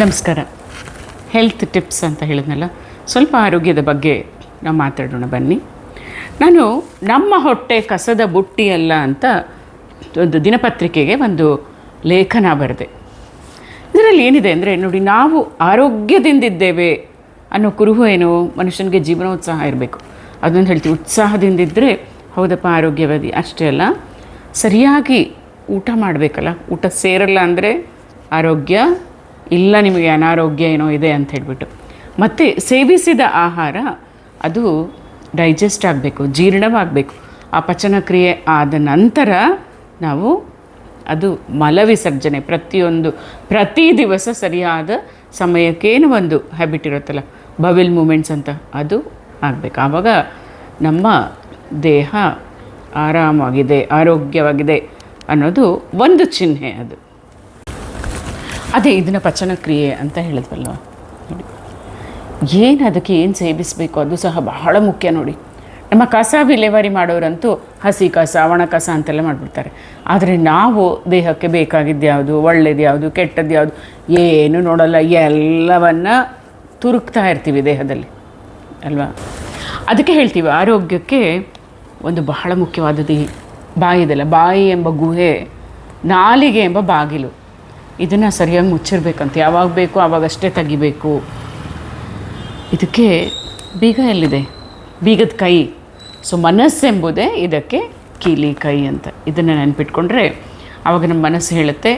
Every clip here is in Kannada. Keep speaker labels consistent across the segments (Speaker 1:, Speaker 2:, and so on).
Speaker 1: ನಮಸ್ಕಾರ. ಹೆಲ್ತ್ ಟಿಪ್ಸ್ ಅಂತ ಹೇಳಿದ್ನಲ್ಲ, ಸ್ವಲ್ಪ ಆರೋಗ್ಯದ ಬಗ್ಗೆ ನಾವು ಮಾತಾಡೋಣ ಬನ್ನಿ. ನಾನು ನಮ್ಮ ಹೊಟ್ಟೆ ಕಸದ ಬುಟ್ಟಿ ಅಲ್ಲ ಅಂತ ಒಂದು ದಿನಪತ್ರಿಕೆಗೆ ಒಂದು ಲೇಖನ ಬರೆದೆ. ಇದರಲ್ಲಿ ಏನಿದೆ ಅಂದರೆ, ನೋಡಿ, ನಾವು ಆರೋಗ್ಯದಿಂದಿದ್ದೇವೆ ಅನ್ನೋ ಕುರುಹು ಏನು ಮನುಷ್ಯನಿಗೆ ಜೀವನೋತ್ಸಾಹ ಇರಬೇಕು. ಅದನ್ನು ಹೇಳ್ತೀವಿ ಉತ್ಸಾಹದಿಂದಿದ್ದರೆ ಹೌದಪ್ಪ, ಆರೋಗ್ಯವಾದಿ, ಅಷ್ಟೇ ಅಲ್ಲ, ಸರಿಯಾಗಿ ಊಟ ಮಾಡಬೇಕಲ್ಲ, ಊಟ ಸೇರಲ್ಲ ಅಂದರೆ ಆರೋಗ್ಯ ಇಲ್ಲ ನಿಮಗೆ ಅನಾರೋಗ್ಯ ಏನೋ ಇದೆ ಅಂತ ಹೇಳಿಬಿಟ್ಟು. ಮತ್ತು ಸೇವಿಸಿದ ಆಹಾರ, ಅದು ಡೈಜೆಸ್ಟ್ ಆಗಬೇಕು, ಜೀರ್ಣವಾಗಬೇಕು. ಆ ಪಚನಕ್ರಿಯೆ ಆದ ನಂತರ ನಾವು ಅದು ಮಲವಿಸರ್ಜನೆ ಪ್ರತಿಯೊಂದು, ಪ್ರತಿ ದಿವಸ ಸರಿಯಾದ ಸಮಯಕ್ಕೇನು ಒಂದು ಹ್ಯಾಬಿಟ್ ಇರುತ್ತಲ್ಲ ಬವಿಲ್ ಮೂಮೆಂಟ್ಸ್ ಅಂತ ಅದು ಆಗಬೇಕು. ಆವಾಗ ನಮ್ಮ ದೇಹ ಆರಾಮಾಗಿದೆ ಆರೋಗ್ಯವಾಗಿದೆ ಅನ್ನೋದು ಒಂದು ಚಿಹ್ನೆ ಅದು. ಅದೇ ಇದನ್ನು ಪಚನಕ್ರಿಯೆ ಅಂತ ಹೇಳಿದ್ವಲ್ಲ ನೋಡಿ. ಏನು ಅದಕ್ಕೆ ಏನು ಸೇವಿಸಬೇಕು ಅದು ಸಹ ಬಹಳ ಮುಖ್ಯ ನೋಡಿ. ನಮ್ಮ ಕಸ ವಿಲೇವಾರಿ ಮಾಡೋರಂತೂ ಹಸಿ ಕಸ, ಒಣ ಕಸ ಅಂತೆಲ್ಲ ಮಾಡಿಬಿಡ್ತಾರೆ. ಆದರೆ ನಾವು ದೇಹಕ್ಕೆ ಬೇಕಾಗಿದ್ದು ಯಾವುದು, ಒಳ್ಳೇದು ಯಾವುದು ಕೆಟ್ಟದ್ದು ಯಾವುದು ಏನು ನೋಡಲ್ಲ, ಎಲ್ಲವನ್ನ ತುರುಕ್ತಾ ಇರ್ತೀವಿ ದೇಹದಲ್ಲಿ. ಅಲ್ವಾ? ಅದಕ್ಕೆ ಹೇಳ್ತೀವಿ, ಆರೋಗ್ಯಕ್ಕೆ ಒಂದು ಬಹಳ ಮುಖ್ಯವಾದದ್ದು ಬಾಯಿದೆಲ್ಲ. ಬಾಯಿ ಎಂಬ ಗುಹೆ, ನಾಲಿಗೆ ಎಂಬ ಬಾಗಿಲು. ಇದನ್ನು ಸರಿಯಾಗಿ ಮುಚ್ಚಿರ್ಬೇಕಂತ, ಯಾವಾಗ ಬೇಕು ಆವಾಗಷ್ಟೇ ತೆಗಿಬೇಕು. ಇದಕ್ಕೆ ಬೀಗ ಎಲ್ಲಿದೆ? ಬೀಗದ ಕೈ. ಸೊ ಮನಸ್ಸೆಂಬುದೇ ಇದಕ್ಕೆ ಕೀಲಿ ಕೈ ಅಂತ. ಇದನ್ನು ನೆನ್ಪಿಟ್ಕೊಂಡ್ರೆ ಆವಾಗ ನಮ್ಮ ಮನಸ್ಸು ಹೇಳುತ್ತೆ,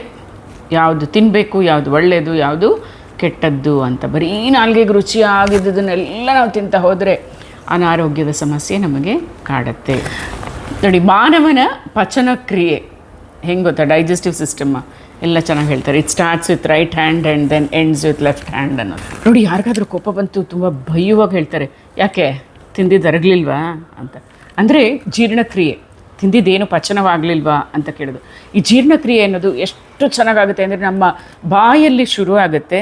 Speaker 1: ಯಾವುದು ತಿನ್ನಬೇಕು ಯಾವುದು ಒಳ್ಳೆಯದು ಯಾವುದು ಕೆಟ್ಟದ್ದು ಅಂತ. ಬರೀ ನಾಲ್ಗೆಗೆ ರುಚಿಯಾಗಿದ್ದದನ್ನೆಲ್ಲ ನಾವು ತಿಂತ ಹೋದರೆ ಅನಾರೋಗ್ಯದ ಸಮಸ್ಯೆ ನಮಗೆ ಕಾಡುತ್ತೆ. ನೋಡಿ, ಮಾನವನ ಪಚನ ಕ್ರಿಯೆ ಹೆಂಗೆ ಗೊತ್ತಾ? Digestive system. ಎಲ್ಲ ಚೆನ್ನಾಗಿ ಹೇಳ್ತಾರೆ. It starts with right hand and then ends with left hand ಅನ್ನೋದು. ನೋಡಿ, ಯಾರಿಗಾದ್ರೂ ಕೋಪ ಬಂತು, ತುಂಬ ಭಯವಾಗಿ ಹೇಳ್ತಾರೆ. ಯಾಕೆ? ತಿಂದಿದ್ದರಗಲಿಲ್ವಾ ಅಂತ. ಅಂದರೆ ಜೀರ್ಣಕ್ರಿಯೆ. ತಿಂದಿದ್ದೇನು ಪಚನವಾಗಲಿಲ್ವಾ? ಅಂತ ಕೇಳೋದು ಈ ಜೀರ್ಣಕ್ರಿಯೆ ಅನ್ನೋದು ಎಷ್ಟು ಚೆನ್ನಾಗಾಗುತ್ತೆ ಅಂದರೆ ನಮ್ಮ ಬಾಯಲ್ಲಿ ಶುರು ಆಗುತ್ತೆ,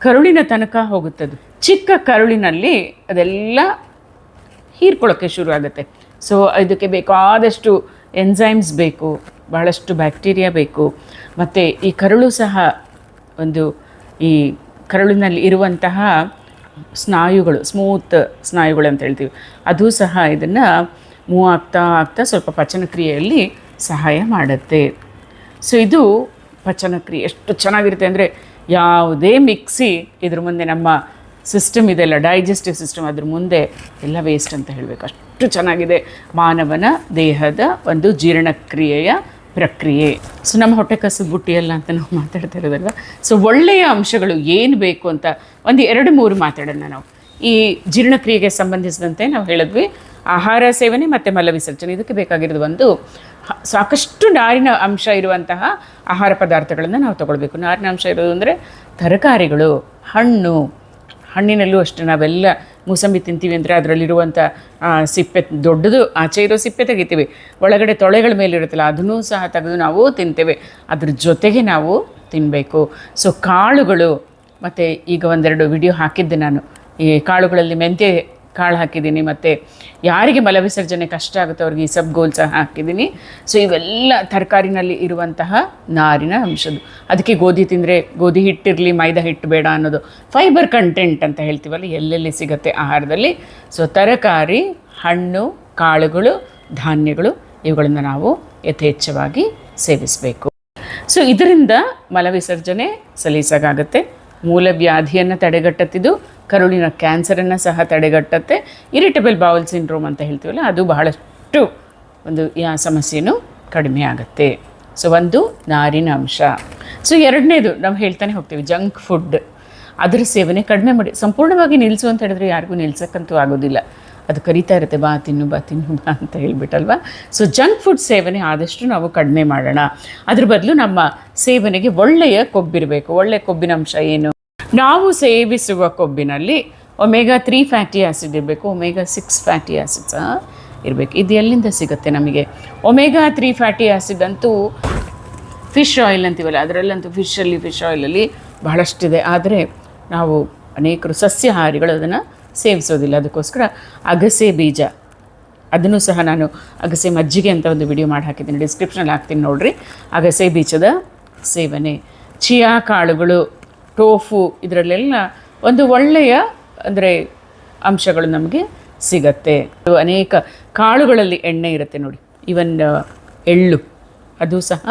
Speaker 1: ಕರುಳಿನ ತನಕ ಹೋಗುತ್ತದು ಚಿಕ್ಕ ಕರುಳಿನಲ್ಲಿ ಅದೆಲ್ಲ ಹೀರ್ಕೊಳ್ಳೋಕ್ಕೆ ಶುರು ಆಗುತ್ತೆ. ಸೊ ಇದಕ್ಕೆ ಬೇಕಾದಷ್ಟು ಎನ್ಸೈಮ್ಸ್ ಬೇಕು, ಬಹಳಷ್ಟು ಬ್ಯಾಕ್ಟೀರಿಯಾ ಬೇಕು ಮತ್ತು ಈ ಕರುಳು ಸಹ ಒಂದು ಈ ಕರುಳಿನಲ್ಲಿ ಇರುವಂತಹ ಸ್ನಾಯುಗಳು, ಸ್ಮೂತ್ ಸ್ನಾಯುಗಳು ಅಂತ ಹೇಳ್ತೀವಿ. ಅದು ಸಹ ಇದನ್ನು ಮೂವ್ ಆಗ್ತಾ ಆಗ್ತಾ ಸ್ವಲ್ಪ ಪಚನಕ್ರಿಯೆಯಲ್ಲಿ ಸಹಾಯ ಮಾಡುತ್ತೆ. ಸೊ ಇದು ಪಚನಕ್ರಿಯೆ ಎಷ್ಟು ಚೆನ್ನಾಗಿರುತ್ತೆ ಅಂದರೆ ಯಾವುದೇ ಮಿಕ್ಸಿ ಇದ್ರ ಮುಂದೆ ನಮ್ಮ ಸಿಸ್ಟಮ್ ಇದೆಲ್ಲ ಡೈಜೆಸ್ಟಿವ್ ಸಿಸ್ಟಮ್ ಅದ್ರ ಮುಂದೆ ಎಲ್ಲ ವೇಸ್ಟ್ ಅಂತ ಹೇಳಬೇಕು. ಅಷ್ಟು ಚೆನ್ನಾಗಿದೆ ಮಾನವನ ದೇಹದ ಒಂದು ಜೀರ್ಣಕ್ರಿಯೆಯ ಪ್ರಕ್ರಿಯೆ. ಸೊ ನಮ್ಮ ಹೊಟ್ಟೆ ಕಸು ಬುಟ್ಟಿಯಲ್ಲ ಅಂತ ನಾವು ಮಾತಾಡ್ತಾ ಇರೋದಲ್ವ ಸೊ ಒಳ್ಳೆಯ ಅಂಶಗಳು ಏನು ಬೇಕು ಅಂತ ಒಂದು ಎರಡು ಮೂರು ಮಾತಾಡೋಣ ನಾವು. ಈ ಜೀರ್ಣಕ್ರಿಯೆಗೆ ಸಂಬಂಧಿಸಿದಂತೆ ನಾವು ಹೇಳಿದ್ವಿ, ಆಹಾರ ಸೇವನೆ ಮತ್ತು ಮಲವಿಸರ್ಜನೆ. ಇದಕ್ಕೆ ಬೇಕಾಗಿರೋದು ಒಂದು ಸಾಕಷ್ಟು ನಾರಿನ ಅಂಶ ಇರುವಂತಹ ಆಹಾರ ಪದಾರ್ಥಗಳನ್ನು ನಾವು ತಗೊಳ್ಬೇಕು. ನಾರಿನ ಅಂಶ ಇರೋದು ಅಂದರೆ ತರಕಾರಿಗಳು, ಹಣ್ಣು ಹಣ್ಣಿನಲ್ಲೂ ಅಷ್ಟೇ, ನಾವೆಲ್ಲ ಮೂಸಂಬಿ ತಿಂತೀವಿ ಅಂದರೆ ಅದರಲ್ಲಿರುವಂಥ ಸಿಪ್ಪೆ, ದೊಡ್ಡದು ಆಚೆ ಇರೋ ಸಿಪ್ಪೆ ತೆಗಿತೀವಿ. ಒಳಗಡೆ ತೊಳೆಗಳ ಮೇಲಿರುತ್ತಲ್ಲ ಅದನ್ನೂ ಸಹ ತೆಗೆದು ನಾವು ತಿಂತೇವೆ. ಅದ್ರ ಜೊತೆಗೆ ನಾವು ತಿನ್ನಬೇಕು ಸೊ ಕಾಳುಗಳು, ಮತ್ತು ಈಗ ಒಂದೆರಡು ವಿಡಿಯೋ ಹಾಕಿದ್ದೆ ನಾನು. ಈ ಕಾಳುಗಳಲ್ಲಿ ಮೆಂತ್ಯ ಕಾಳು ಹಾಕಿದ್ದೀನಿ ಮತ್ತು ಯಾರಿಗೆ ಮಲವಿಸರ್ಜನೆ ಕಷ್ಟ ಆಗುತ್ತೆ ಅವ್ರಿಗೆ ಈ ಸಬ್ಗೋಲ್ ಸಹ ಹಾಕಿದ್ದೀನಿ. ಸೊ ಇವೆಲ್ಲ ತರಕಾರಿನಲ್ಲಿ ಇರುವಂತಹ ನಾರಿನ ಅಂಶದ್ದು. ಅದಕ್ಕೆ ಗೋಧಿ ತಿಂದರೆ ಗೋಧಿ ಹಿಟ್ಟಿರಲಿ, ಮೈದಾ ಹಿಟ್ಟು ಬೇಡ ಅನ್ನೋದು ಫೈಬರ್ ಕಂಟೆಂಟ್ ಅಂತ ಹೇಳ್ತೀವಲ್ಲ, ಎಲ್ಲೆಲ್ಲಿ ಸಿಗುತ್ತೆ ಆಹಾರದಲ್ಲಿ. ಸೊ ತರಕಾರಿ, ಹಣ್ಣು, ಕಾಳುಗಳು, ಧಾನ್ಯಗಳು, ಇವುಗಳನ್ನು ನಾವು ಯಥೇಚ್ಛವಾಗಿ ಸೇವಿಸಬೇಕು. ಸೊ ಇದರಿಂದ ಮಲವಿಸರ್ಜನೆ ಸಲೀಸಾಗುತ್ತೆ ಮೂಲವ್ಯಾಧಿಯನ್ನು ತಡೆಗಟ್ಟತ್ತಿದ್ದು, ಕರುಳಿನ ಕ್ಯಾನ್ಸರನ್ನು ಸಹ ತಡೆಗಟ್ಟತ್ತೆ. ಇರಿಟಬಲ್ ಬೌಲ್ ಸಿಂಡ್ರೋಮ್ ಅಂತ ಹೇಳ್ತೀವಲ್ಲ, ಅದು ಬಹಳಷ್ಟು ಒಂದು ಆ ಸಮಸ್ಯೆನೂ ಕಡಿಮೆ ಆಗುತ್ತೆ. ಸೊ ಒಂದು ನಾರಿನ ಅಂಶ. ಸೊ ಎರಡನೇದು ನಾವು ಹೇಳ್ತಾನೆ ಹೋಗ್ತೀವಿ, ಜಂಕ್ ಫುಡ್. ಅದರ ಸೇವನೆ ಕಡಿಮೆ ಮಾಡಿ, ಸಂಪೂರ್ಣವಾಗಿ ನಿಲ್ಲಿಸು ಅಂತ ಹೇಳಿದ್ರೆ ಯಾರಿಗೂ ನಿಲ್ಸಕ್ಕಂತೂ ಆಗೋದಿಲ್ಲ. ಅದು ಕರಿತಾ ಇರುತ್ತೆ, ಬಾ, ತಿನ್ನು ಬಾ ತಿನ್ನು, ಬಾ ಅಂತ ಹೇಳ್ಬಿಟ್ಟಲ್ವಾ? ಸೊ ಜಂಕ್ ಫುಡ್ ಸೇವನೆ ಆದಷ್ಟು ನಾವು ಕಡಿಮೆ ಮಾಡೋಣ. ಅದ್ರ ಬದಲು ನಮ್ಮ ಸೇವನೆಗೆ ಒಳ್ಳೆಯ ಕೊಬ್ಬಿರಬೇಕು. ಒಳ್ಳೆಯ ಕೊಬ್ಬಿನ ಅಂಶ ಏನು? ನಾವು ಸೇವಿಸುವ ಕೊಬ್ಬಿನಲ್ಲಿ ಒಮೆಗಾ ತ್ರೀ ಫ್ಯಾಟಿ ಆ್ಯಸಿಡ್ ಇರಬೇಕು. ಒಮೆಗಾ ಸಿಕ್ಸ್ ಫ್ಯಾಟಿ ಆ್ಯಸಿಡ್ ಸಹ ಇರಬೇಕು. ಇದು ಎಲ್ಲಿಂದ ಸಿಗುತ್ತೆ ನಮಗೆ? ಒಮೆಗಾ ತ್ರೀ ಫ್ಯಾಟಿ ಆ್ಯಸಿಡ್ ಅಂತೂ ಫಿಶ್ ಆಯಿಲ್ ಅಂತೀವಲ್ಲ, ಅದರಲ್ಲಂತೂ ಫಿಶಲ್ಲಿ ಫಿಶ್ ಆಯಿಲಲ್ಲಿ ಬಹಳಷ್ಟಿದೆ. ಆದರೆ ನಾವು ಅನೇಕರು ಸಸ್ಯಾಹಾರಿಗಳು ಅದನ್ನು ಸೇವಿಸೋದಿಲ್ಲ. ಅದಕ್ಕೋಸ್ಕರ ಅಗಸೆ ಬೀಜ. ಅದನ್ನು ಸಹ ನಾನು ಅಗಸೆ ಮಜ್ಜಿಗೆ ಅಂತ ಒಂದು ವಿಡಿಯೋ ಮಾಡಿ ಹಾಕಿದ್ದೀನಿ ಡಿಸ್ಕ್ರಿಪ್ಷನಲ್ಲಿ ಹಾಕ್ತೀನಿ ನೋಡಿರಿ. ಅಗಸೆ ಬೀಜದ ಸೇವನೆ. ಚಿಯಾ ಕಾಳುಗಳು, ಟೋಫು ಇದರಲ್ಲೆಲ್ಲ ಒಂದು ಒಳ್ಳೆಯ ಅಂದರೆ ಅಂಶಗಳು ನಮಗೆ ಸಿಗತ್ತೆ. ಅನೇಕ ಕಾಳುಗಳಲ್ಲಿ ಎಣ್ಣೆ ಇರುತ್ತೆ ನೋಡಿ. ಈವನ್ ಎಳ್ಳು, ಅದು ಸಹ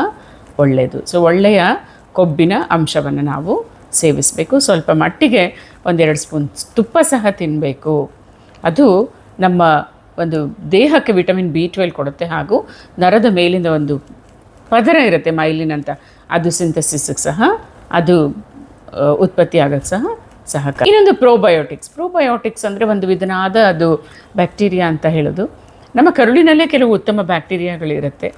Speaker 1: ಒಳ್ಳೆಯದು. ಸೊ ಒಳ್ಳೆಯ ಕೊಬ್ಬಿನ ಅಂಶವನ್ನು ನಾವು ಸೇವಿಸಬೇಕು. ಸ್ವಲ್ಪ ಮಟ್ಟಿಗೆ ಒಂದೆರಡು ಸ್ಪೂನ್ ತುಪ್ಪ ಸಹ ತಿನ್ನಬೇಕು ಅದು ನಮ್ಮ ಒಂದು ದೇಹಕ್ಕೆ ವಿಟಮಿನ್ ಬಿ ಟ್ವೆಲ್ ಕೊಡುತ್ತೆ ಹಾಗೂ ನರದ ಮೇಲಿಂದ ಒಂದು ಪದರ ಇರುತ್ತೆ, ಮೈಲಿನ್ ಅಂತ. ಅದು ಸಿಂಥಸಿಸ್ಗೆ ಸಹ, ಅದು ಉತ್ಪತ್ತಿ ಆಗೋಕ್ಕೆ ಸಹ ಸಹಕಾರ. ಇನ್ನೊಂದು ಪ್ರೋಬಯೋಟಿಕ್ಸ್. ಪ್ರೋಬಯೋಟಿಕ್ಸ್ ಅಂದರೆ ಒಂದು ವಿಧನಾದ ಅದು ಬ್ಯಾಕ್ಟೀರಿಯಾ ಅಂತ ಹೇಳೋದು. ನಮ್ಮ ಕರುಳಿನಲ್ಲೇ ಕೆಲವು ಉತ್ತಮ ಬ್ಯಾಕ್ಟೀರಿಯಾಗಳಿರುತ್ತೆ.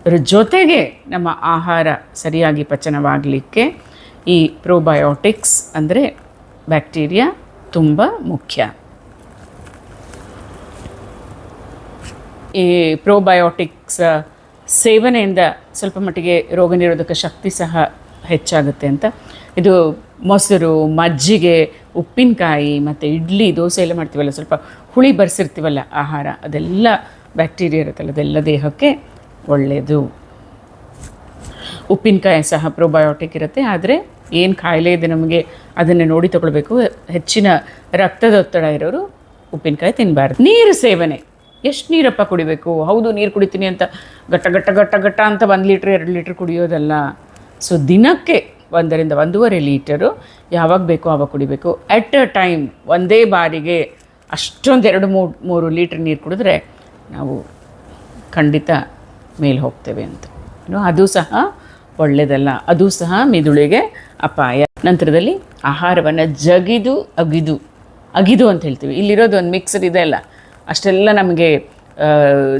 Speaker 1: ಅದರ ಜೊತೆಗೆ ನಮ್ಮ ಆಹಾರ ಸರಿಯಾಗಿ ಪಚನವಾಗಲಿಕ್ಕೆ ಈ ಪ್ರೋಬಯೋಟಿಕ್ಸ್ ಅಂದರೆ ಬ್ಯಾಕ್ಟೀರಿಯಾ ತುಂಬ ಮುಖ್ಯ. ಈ ಪ್ರೋಬಯೋಟಿಕ್ಸ್ ಸೇವನೆಯಿಂದ ಸ್ವಲ್ಪ ಮಟ್ಟಿಗೆ ರೋಗ ನಿರೋಧಕ ಶಕ್ತಿ ಸಹ ಹೆಚ್ಚಾಗುತ್ತೆ ಅಂತ. ಇದು ಮೊಸರು, ಮಜ್ಜಿಗೆ, ಉಪ್ಪಿನಕಾಯಿ ಮತ್ತು ಇಡ್ಲಿ, ದೋಸೆ ಎಲ್ಲ ಮಾಡ್ತೀವಲ್ಲ, ಸ್ವಲ್ಪ ಹುಳಿ ಬರೆಸಿರ್ತೀವಲ್ಲ, ಆಹಾರ ಅದೆಲ್ಲ ಬ್ಯಾಕ್ಟೀರಿಯಾ ಇರುತ್ತಲ್ಲ, ಅದೆಲ್ಲ ದೇಹಕ್ಕೆ ಒಳ್ಳೆಯದು. ಉಪ್ಪಿನಕಾಯಿ ಸಹ ಪ್ರೊಬಯೋಟಿಕ್ ಇರುತ್ತೆ. ಆದರೆ ಏನು ಕಾಯಿಲೆ ಇದೆ ನಮಗೆ ಅದನ್ನು ನೋಡಿ ತಗೊಳ್ಬೇಕು. ಹೆಚ್ಚಿನ ರಕ್ತದೊತ್ತಡ ಇರೋರು ಉಪ್ಪಿನಕಾಯಿ ತಿನ್ನಬಾರ್ದು ನೀರು ಸೇವನೆ. ಎಷ್ಟು ನೀರಪ್ಪ ಕುಡಿಬೇಕು? ಹೌದು, ನೀರು ಕುಡಿತೀನಿ ಅಂತ ಗಟ್ಟ ಗಟ್ಟ ಗಟ್ಟ ಗಟ್ಟ ಅಂತ ಒಂದು ಲೀಟ್ರ್, ಎರಡು ಲೀಟ್ರ್ ಕುಡಿಯೋದಲ್ಲ. ಸೊ ದಿನಕ್ಕೆ ಒಂದರಿಂದ ಒಂದೂವರೆ ಲೀಟರು ಯಾವಾಗ ಬೇಕೋ ಆವಾಗ ಕುಡಿಬೇಕು. ಎಟ್ ಅ ಟೈಮ್ ಒಂದೇ ಬಾರಿಗೆ ಅಷ್ಟೊಂದು ಎರಡು ಮೂರು ಮೂರು ಲೀಟ್ರ್ ನೀರು ಕುಡಿದ್ರೆ ನಾವು ಖಂಡಿತ ಮೇಲೆ ಹೋಗ್ತೇವೆ ಅಂತ. ಅದು ಸಹ ಒಳ್ಳೆಯದಲ್ಲ ಅದು ಸಹ ಮಿದುಳಿಗೆ ಅಪಾಯ. ನಂತರದಲ್ಲಿ ಆಹಾರವನ್ನು ಜಗಿದು ಅಗಿದು ಅಗಿದು ಅಂತ ಹೇಳ್ತೀವಿ. ಇಲ್ಲಿರೋದು ಒಂದು ಮಿಕ್ಸರ್ ಇದೆ ಅಲ್ಲ. ಅಷ್ಟೆಲ್ಲ ನಮಗೆ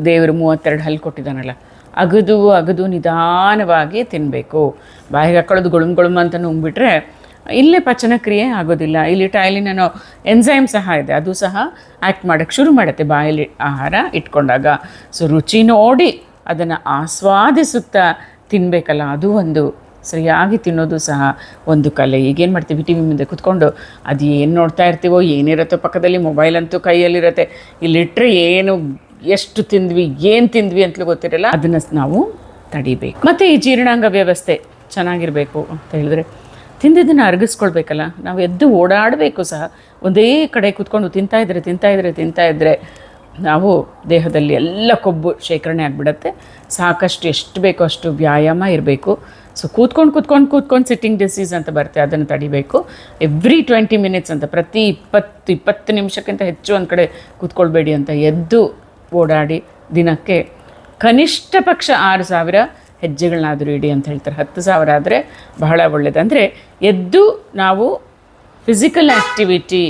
Speaker 1: ದೇವರು ಮೂವತ್ತೆರಡು ಹಲ್ಲು ಕೊಟ್ಟಿದ್ದಾನಲ್ಲ. ಅಗದು ಅಗದು ನಿಧಾನವಾಗಿ ತಿನ್ನಬೇಕು ಬಾಯಿಗೆ ಹಾಕೊಳ್ಳೋದು ಗುಳುಮ್ ಗುಳುಮ್ ಅಂತ ನುಂಗ್ಬಿಟ್ರೆ ಇಲ್ಲೇ ಪಚನ ಕ್ರಿಯೆ ಆಗೋದಿಲ್ಲ. ಇಲ್ಲಿ ಟೈಲಿನ ಎನ್ಸೈಮ್ ಸಹ ಇದೆ. ಅದು ಸಹ ಆ್ಯಕ್ಟ್ ಮಾಡೋಕ್ಕೆ ಶುರು ಮಾಡುತ್ತೆ ಬಾಯಲ್ಲಿ ಆಹಾರ ಇಟ್ಕೊಂಡಾಗ. ಸೊ ರುಚಿ ನೋಡಿ ಅದನ್ನು ಆಸ್ವಾದಿಸುತ್ತಾ ತಿನ್ನಬೇಕಲ್ಲ ಅದು ಒಂದು ಸರಿಯಾಗಿ ತಿನ್ನೋದು ಸಹ ಒಂದು ಕಲೆ. ಈಗೇನು ಮಾಡ್ತೀವಿ, ಟಿ ವಿ ಮುಂದೆ ಕುತ್ಕೊಂಡು ಅದು ಏನು ನೋಡ್ತಾ ಇರ್ತೀವೋ, ಏನಿರುತ್ತೋ ಪಕ್ಕದಲ್ಲಿ ಮೊಬೈಲ್ ಅಂತೂ ಕೈಯಲ್ಲಿರುತ್ತೆ. ಇಲ್ಲಿಟ್ಟರೆ ಏನು, ಎಷ್ಟು ತಿಂದ್ವಿ, ಏನು ತಿಂದ್ವಿ ಅಂತಲೂ ಗೊತ್ತಿರಲ್ಲ, ಅದನ್ನು ನಾವು ತಡಿಬೇಕು. ಮತ್ತು ಈ ಜೀರ್ಣಾಂಗ ವ್ಯವಸ್ಥೆ ಚೆನ್ನಾಗಿರಬೇಕು ಅಂತ ಹೇಳಿದ್ರೆ, ತಿಂದಿದ್ದನ್ನು ಅರಗಿಸ್ಕೊಳ್ಬೇಕಲ್ಲ. ನಾವು ಎದ್ದು ಓಡಾಡಬೇಕು ಸಹ. ಒಂದೇ ಕಡೆ ಕೂತ್ಕೊಂಡು ತಿಂತಾಯಿದ್ರೆ ತಿಂತಾಯಿದ್ರೆ ತಿಂತಾಯಿದ್ರೆ ನಾವು ದೇಹದಲ್ಲಿ ಎಲ್ಲ ಕೊಬ್ಬು ಶೇಖರಣೆ ಆಗಿಬಿಡತ್ತೆ. ಸಾಕಷ್ಟು ಎಷ್ಟು ಬೇಕೋ ಅಷ್ಟು ವ್ಯಾಯಾಮ ಇರಬೇಕು. ಸೊ ಕೂತ್ಕೊಂಡು ಕೂತ್ಕೊಂಡು ಕೂತ್ಕೊಂಡು ಸಿಟ್ಟಿಂಗ್ ಡಿಸೀಸ್ ಅಂತ ಬರುತ್ತೆ, ಅದನ್ನು ತಡಿಬೇಕು. ಎವ್ರಿ ಟ್ವೆಂಟಿ ಮಿನಿಟ್ಸ್ ಅಂತ, ಪ್ರತಿ ಇಪ್ಪತ್ತು ಇಪ್ಪತ್ತು ನಿಮಿಷಕ್ಕಿಂತ ಹೆಚ್ಚು ಒಂದು ಕಡೆ ಕೂತ್ಕೊಳ್ಬೇಡಿ ಅಂತ ಎದ್ದು ಓಡಾಡಿ ದಿನಕ್ಕೆ ಕನಿಷ್ಠ ಪಕ್ಷ ಆರು ಸಾವಿರ ಹೆಜ್ಜೆಗಳನ್ನಾದರೂ ಇಡಿ ಅಂತ ಹೇಳ್ತಾರೆ. ಹತ್ತು ಸಾವಿರ ಆದರೆ ಬಹಳ ಒಳ್ಳೆಯದು ಅಂದರೆ ಎದ್ದು ನಾವು ಫಿಸಿಕಲ್ ಆ್ಯಕ್ಟಿವಿಟಿ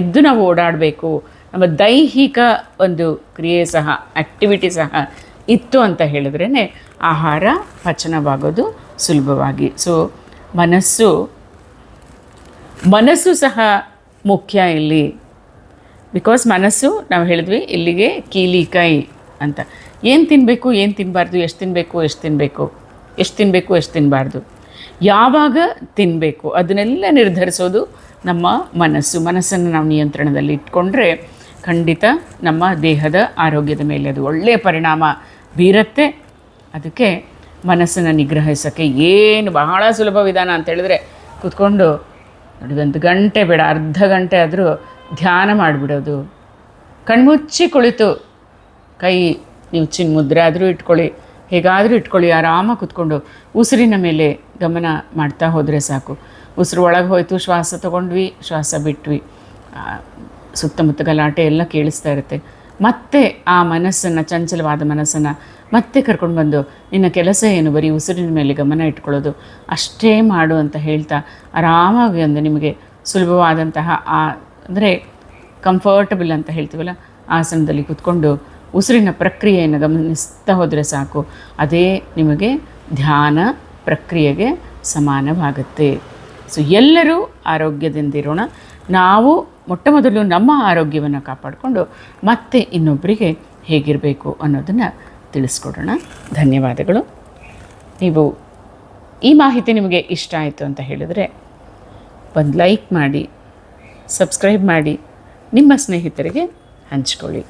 Speaker 1: ಎದ್ದು ನಾವು ಓಡಾಡಬೇಕು. ನಮ್ಮ ದೈಹಿಕ ಒಂದು ಕ್ರಿಯೆ ಸಹ ಆ್ಯಕ್ಟಿವಿಟಿ ಸಹ ಇತ್ತು ಅಂತ ಹೇಳಿದ್ರೇ ಆಹಾರ ಪಚನವಾಗೋದು ಸುಲಭವಾಗಿ. ಸೊ ಮನಸ್ಸು ಮನಸ್ಸು ಸಹ ಮುಖ್ಯ ಇಲ್ಲಿ. ಬಿಕಾಸ್ ಮನಸ್ಸು, ನಾವು ಹೇಳಿದ್ವಿ, ಇಲ್ಲಿಗೆ ಕೀಲಿ ಕೈ ಅಂತ. ಏನು ತಿನ್ನಬೇಕು ಏನು ತಿನ್ನಬಾರ್ದು ಎಷ್ಟು ತಿನ್ನಬೇಕು ಎಷ್ಟು ತಿನ್ನಬೇಕು ಎಷ್ಟು ತಿನ್ನಬೇಕು ಎಷ್ಟು ತಿನ್ನಬಾರ್ದು ಯಾವಾಗ ತಿನ್ನಬೇಕು ಅದನ್ನೆಲ್ಲ ನಿರ್ಧರಿಸೋದು ನಮ್ಮ ಮನಸ್ಸು. ಮನಸ್ಸನ್ನು ನಾವು ನಿಯಂತ್ರಣದಲ್ಲಿ ಇಟ್ಕೊಂಡ್ರೆ ಖಂಡಿತ ನಮ್ಮ ದೇಹದ ಆರೋಗ್ಯದ ಮೇಲೆ ಅದು ಒಳ್ಳೆಯ ಪರಿಣಾಮ ಬೀರತ್ತೆ. ಅದಕ್ಕೆ ಮನಸ್ಸನ್ನು ನಿಗ್ರಹಿಸೋಕ್ಕೆ ಏನು ಬಹಳ ಸುಲಭ ವಿಧಾನ ಅಂತ ಹೇಳಿದ್ರೆ ಕೂತ್ಕೊಂಡು ಗಂಟೆ ಬೇಡ, ಅರ್ಧ ಗಂಟೆ ಆದರೂ ಧ್ಯಾನ ಮಾಡಿಬಿಡೋದು. ಕಣ್ಮುಚ್ಚಿ ಕುಳಿತು, ಕೈ ನೀವು ಚಿನ್ ಮುದ್ರೆ ಆದರೂ ಇಟ್ಕೊಳ್ಳಿ, ಹೇಗಾದರೂ ಇಟ್ಕೊಳ್ಳಿ ಆರಾಮಾಗಿ ಕೂತ್ಕೊಂಡು ಉಸಿರಿನ ಮೇಲೆ ಗಮನ ಮಾಡ್ತಾ ಹೋದರೆ ಸಾಕು. ಉಸಿರು ಒಳಗೆ ಹೋಯಿತು, ಶ್ವಾಸ ತಗೊಂಡ್ವಿ, ಶ್ವಾಸ ಬಿಟ್ವಿ. ಸುತ್ತಮುತ್ತ ಗಲಾಟೆ ಎಲ್ಲ ಕೇಳಿಸ್ತಾ ಇರುತ್ತೆ. ಮತ್ತೆ ಆ ಮನಸ್ಸನ್ನು, ಚಂಚಲವಾದ ಮನಸ್ಸನ್ನು ಮತ್ತೆ ಕರ್ಕೊಂಡು ಬಂದು, ನಿನ್ನ ಕೆಲಸ ಏನು? ಬರೀ ಉಸಿರಿನ ಮೇಲೆ ಗಮನ ಇಟ್ಕೊಳ್ಳೋದು. ಅಷ್ಟೇ ಮಾಡು ಅಂತ ಹೇಳ್ತಾ ಆರಾಮಾಗಿ ಒಂದು ನಿಮಗೆ ಸುಲಭವಾದಂತಹ ಆ, ಅಂದರೆ ಕಂಫರ್ಟಬಲ್ ಅಂತ ಹೇಳ್ತೀವಲ್ಲ, ಆಸನದಲ್ಲಿ ಕೂತ್ಕೊಂಡು ಉಸಿರಿನ ಪ್ರಕ್ರಿಯೆಯನ್ನು ಗಮನಿಸ್ತಾ ಹೋದರೆ ಸಾಕು. ಅದೇ ನಿಮಗೆ ಧ್ಯಾನ ಪ್ರಕ್ರಿಯೆಗೆ ಸಮಾನವಾಗುತ್ತೆ. ಸೊ ಎಲ್ಲರೂ ಆರೋಗ್ಯದಿಂದಿರೋಣ. ನಾವು ಮೊಟ್ಟ ಮೊದಲು ನಮ್ಮ ಆರೋಗ್ಯವನ್ನು ಕಾಪಾಡಿಕೊಂಡು ಮತ್ತೆ ಇನ್ನೊಬ್ಬರಿಗೆ ಹೇಗಿರಬೇಕು ಅನ್ನೋದನ್ನು ತಿಳಿಸ್ಕೊಡೋಣ. ಧನ್ಯವಾದಗಳು. ನೀವು ಈ ಮಾಹಿತಿ ನಿಮಗೆ ಇಷ್ಟ ಆಯಿತು ಅಂತ ಹೇಳಿದರೆ ಒಂದು ಲೈಕ್ ಮಾಡಿ, ಸಬ್ಸ್ಕ್ರೈಬ್ ಮಾಡಿ, ನಿಮ್ಮ ಸ್ನೇಹಿತರಿಗೆ ಹಂಚ್ಕೊಳ್ಳಿ.